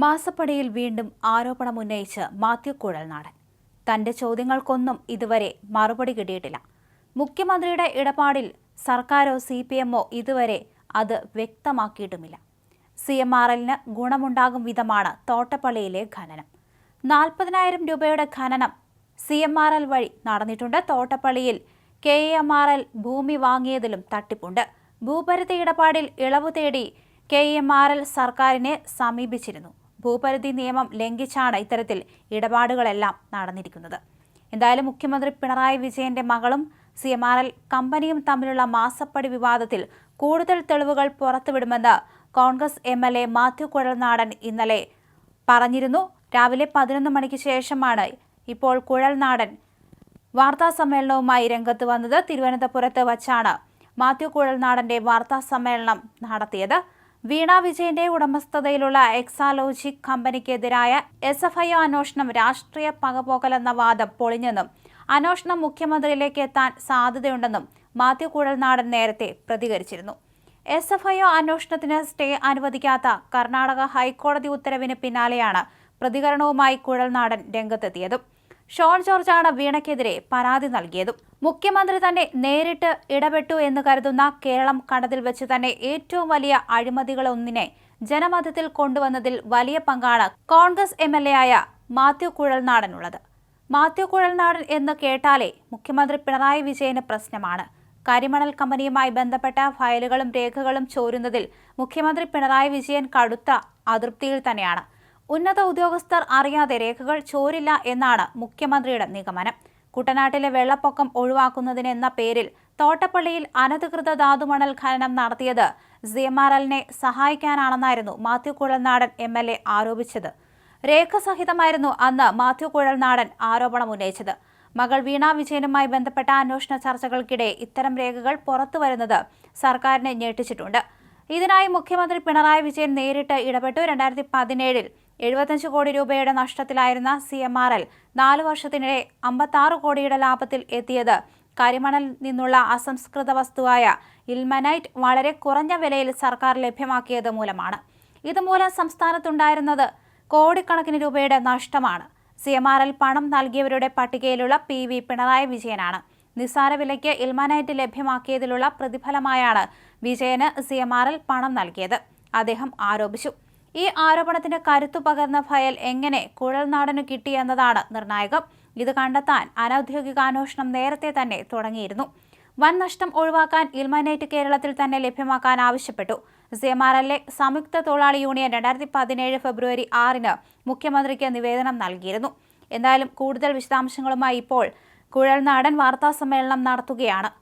മാസപ്പടിയിൽ വീണ്ടും ആരോപണമുന്നയിച്ച് മാത്യു കുഴൽനാടൻ. തന്റെ ചോദ്യങ്ങൾക്കൊന്നും ഇതുവരെ മറുപടി കിട്ടിയിട്ടില്ല. മുഖ്യമന്ത്രിയുടെ ഇടപാടിൽ സർക്കാരോ സി പി എമ്മോ ഇതുവരെ അത് വ്യക്തമാക്കിയിട്ടുമില്ല. സി എം ആർ എല്ലിന് ഗുണമുണ്ടാകും വിധമാണ് തോട്ടപ്പള്ളിയിലെ ഖനനം. നാൽപ്പതിനായിരം രൂപയുടെ ഖനനം സി എം ആർ എൽ വഴി നടന്നിട്ടുണ്ട്. തോട്ടപ്പള്ളിയിൽ കെ എം ആർ എൽ ഭൂമി വാങ്ങിയതിലും തട്ടിപ്പുണ്ട്. ഭൂപരിധി ഇടപാടിൽ ഇളവ് തേടി കെ എം ആർ എൽ സർക്കാരിനെ സമീപിച്ചിരുന്നു. ഭൂപരിധി നിയമം ലംഘിച്ചാണ് ഇത്തരത്തിൽ ഇടപാടുകളെല്ലാം നടന്നിരിക്കുന്നത്. എന്തായാലും മുഖ്യമന്ത്രി പിണറായി വിജയന്റെ മകളും സി എം ആർ എൽ കമ്പനിയും തമ്മിലുള്ള മാസപ്പടി വിവാദത്തിൽ കൂടുതൽ തെളിവുകൾ പുറത്തുവിടുമെന്ന് Congress M L A Mathew Kuzhalnadan ഇന്നലെ പറഞ്ഞിരുന്നു. രാവിലെ പതിനൊന്ന് മണിക്ക് ശേഷമാണ് ഇപ്പോൾ കുഴൽനാടൻ വാർത്താ സമ്മേളനവുമായി രംഗത്ത് വന്നത്. തിരുവനന്തപുരത്ത് വച്ചാണ് മാത്യു കുഴൽനാടന്റെ വാർത്താ സമ്മേളനം നടത്തിയത്. വീണ വിജയന്റെ ഉടമസ്ഥതയിലുള്ള എക്സാലോജിക് കമ്പനിക്കെതിരായ എസ് എഫ് ഐ അന്വേഷണം രാഷ്ട്രീയ പകപോക്കലെന്ന വാദം പൊളിഞ്ഞെന്നും അന്വേഷണം മുഖ്യമന്ത്രിയിലേക്ക് എത്താൻ സാധ്യതയുണ്ടെന്നും മാത്യു കുഴൽനാടൻ നേരത്തെ പ്രതികരിച്ചിരുന്നു. എസ് എഫ് ഐ അന്വേഷണത്തിന് സ്റ്റേ അനുവദിക്കാത്ത കർണാടക ഹൈക്കോടതി ഉത്തരവിന് പിന്നാലെയാണ് പ്രതികരണവുമായി കുഴൽനാടൻ രംഗത്തെത്തിയതും. ഷോൺ ജോർജാണ് വീണയ്ക്കെതിരെ പരാതി നൽകിയതും. മുഖ്യമന്ത്രി തന്നെ നേരിട്ട് ഇടപെട്ടു എന്ന് കരുതുന്ന കേരളം കണ്ടതിൽ വെച്ച് തന്നെ ഏറ്റവും വലിയ അഴിമതികളൊന്നിനെ ജനമതത്തിൽ കൊണ്ടുവന്നതിൽ വലിയ പങ്കാണ് കോൺഗ്രസ് എം എൽ എ ആയ മാത്യു കുഴൽനാടനുള്ളത്. മാത്യു കുഴൽനാടൻ എന്ന് കേട്ടാലേ മുഖ്യമന്ത്രി പിണറായി വിജയന് പ്രശ്നമാണ്. കരിമണൽ കമ്പനിയുമായി ബന്ധപ്പെട്ട ഫയലുകളും രേഖകളും ചോരുന്നതിൽ മുഖ്യമന്ത്രി പിണറായി വിജയൻ കടുത്ത അതൃപ്തിയിൽ തന്നെയാണ്. ഉന്നത ഉദ്യോഗസ്ഥർ അറിയാതെ രേഖകൾ ചോരില്ല എന്നാണ് മുഖ്യമന്ത്രിയുടെ നിഗമനം. കുട്ടനാട്ടിലെ വെള്ളപ്പൊക്കം ഒഴിവാക്കുന്നതിനെന്ന പേരിൽ തോട്ടപ്പള്ളിയിൽ അനധികൃത ധാതുമണൽ ഖനനം നടത്തിയത് സി എം ആർ എല്ലിനെ സഹായിക്കാനാണെന്നായിരുന്നു Mathew Kuzhalnadan M L A ആരോപിച്ചത്. രേഖസഹിതമായിരുന്നു അന്ന് മാത്യു കുഴൽനാടൻ ആരോപണം ഉന്നയിച്ചത്. മകൾ വീണ വിജയനുമായി ബന്ധപ്പെട്ട അന്വേഷണ ചർച്ചകൾക്കിടെ ഇത്തരം രേഖകൾ പുറത്തു വരുന്നത് സർക്കാരിനെ ഞെട്ടിച്ചിട്ടുണ്ട്. ഇതിനായി മുഖ്യമന്ത്രി പിണറായി വിജയൻ നേരിട്ട് ഇടപെട്ടു. രണ്ടായിരത്തി പതിനേഴിൽ എഴുപത്തഞ്ച് കോടി രൂപയുടെ നഷ്ടത്തിലായിരുന്ന സി എം ആർ എൽ നാല് വർഷത്തിനിടെ അമ്പത്താറ് കോടിയുടെ ലാഭത്തിൽ എത്തിയത്. കരിമണൽ നിന്നുള്ള അസംസ്കൃത വസ്തുവായ ഇൽമനൈറ്റ് വളരെ കുറഞ്ഞ വിലയിൽ സർക്കാർ ലഭ്യമാക്കിയത് മൂലമാണ്. ഇതുമൂലം സംസ്ഥാനത്തുണ്ടായിരുന്നത് കോടിക്കണക്കിന് രൂപയുടെ നഷ്ടമാണ്. സി എം ആർ എൽ പണം നൽകിയവരുടെ പട്ടികയിലുള്ള പി വി പിണറായി വിജയനാണ്. നിസ്സാര വിലയ്ക്ക് ഇൽമനൈറ്റ് ലഭ്യമാക്കിയതിലുള്ള പ്രതിഫലമായാണ് വിജയന് സി എം ആർ എൽ പണം നൽകിയത്. അദ്ദേഹം ആരോപിച്ചു. ഈ ആരോപണത്തിന് കരുത്തു പകർന്ന ഫയൽ എങ്ങനെ കുഴൽനാടനു കിട്ടിയെന്നതാണ് നിർണായകം. ഇത് കണ്ടെത്താൻ അനൌദ്യോഗിക അന്വേഷണം നേരത്തെ തന്നെ തുടങ്ങിയിരുന്നു. വൻ നഷ്ടം ഒഴിവാക്കാൻ ഇൽമനേറ്റ് കേരളത്തിൽ തന്നെ ലഭ്യമാക്കാൻ ആവശ്യപ്പെട്ടു. സി എം ആർ എല്ലെ സംയുക്ത തൊഴിലാളി യൂണിയൻ രണ്ടായിരത്തി പതിനേഴ് ഫെബ്രുവരി ആറിന് മുഖ്യമന്ത്രിക്ക് നിവേദനം നൽകിയിരുന്നു. എന്തായാലും കൂടുതൽ വിശദാംശങ്ങളുമായി ഇപ്പോൾ കുഴൽനാടൻ വാർത്താ സമ്മേളനം നടത്തുകയാണ്.